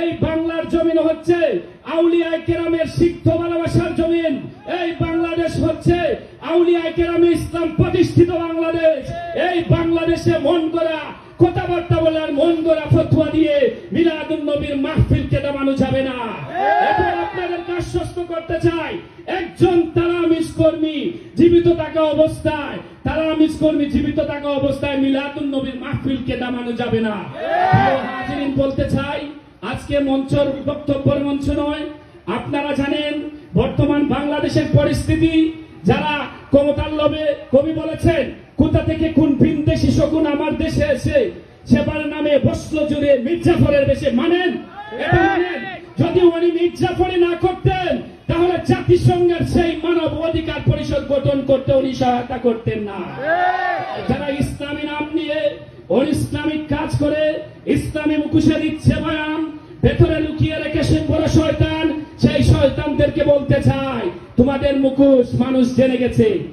এই বাংলার জমিন হচ্ছে আউলিয়ায় কেরামের সিদ্ধ ভালোবাসার জমিন। এই বাংলাদেশ হচ্ছে আউলিয়ায় কেরামে ইসলাম প্রতিষ্ঠিত বাংলাদেশ। এই বাংলাদেশে মন করা কথাবার্তা বলে আর মন করা ফতুয়া দিয়ে মিলাদুল নবীর মাহফিলকে দামানো যাবে না। এখন আপনাদেরকে আশ্বস্ত করতে চাই, একজন তারামিস কর্মী জীবিত থাকা অবস্থায় তারামিস কর্মী জীবিত থাকা অবস্থায় মিলাদুল নবীর মাহফিলকে দামানো যাবে না। বলতে চাই আজকে মঞ্চর বক্তব্যের মঞ্চ নয়। আপনারা জানেন, বর্তমান বাংলাদেশের পরিস্থিতি, যারা ক্ষমতার লোভে কবি বলেছেন, কোথা থেকে কোন ভিনদেশি শকুন আমার দেশে এসে সেবার নামে বসল জুড়ে মির্জাফরের বেশে মানেন? যদি উনি মির্জাফরে না করতেন, তাহলে জাতিসংঘের সেই মানব অধিকার পরিষদ গঠন করতে উনি সহায়তা করতেন না। যারা ইসলামী নাম নিয়ে, ওর ইসলামিক কাজ করে, ইসলামী মুখোশে দিচ্ছে বয়ান ভেতরে লুকিয়ে রেখেছেন বড় শয়তান সেই শয়তানদেরকে বলতে চাই তোমাদের মুখোশ মানুষ জেনে গেছে।